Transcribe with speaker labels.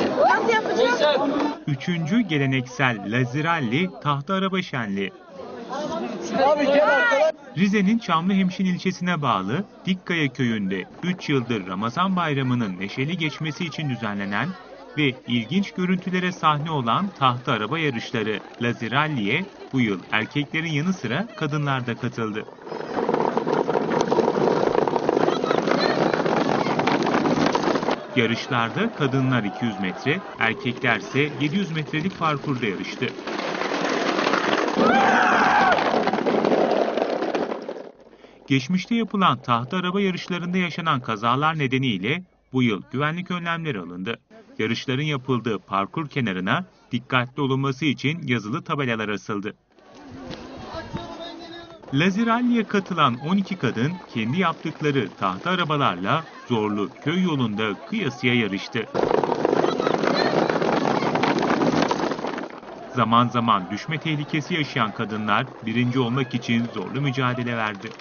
Speaker 1: Nasıl yapacağız?
Speaker 2: Üçüncü geleneksel Laziralli tahta araba şenliği. Rize'nin Çamlıhemşin ilçesine bağlı Dikkaya köyünde 3 yıldır Ramazan bayramının neşeli geçmesi için düzenlenen ve ilginç görüntülere sahne olan tahta araba yarışları Laziralli'ye bu yıl erkeklerin yanı sıra kadınlar da katıldı. Yarışlarda kadınlar 200 metre, erkekler ise 700 metrelik parkurda yarıştı. Geçmişte yapılan tahta araba yarışlarında yaşanan kazalar nedeniyle bu yıl güvenlik önlemleri alındı. Yarışların yapıldığı parkur kenarına dikkatli olunması için yazılı tabelalar asıldı. Laziralli'ye katılan 12 kadın kendi yaptıkları tahta arabalarla zorlu köy yolunda kıyasıya yarıştı. Zaman zaman düşme tehlikesi yaşayan kadınlar birinci olmak için zorlu mücadele verdi.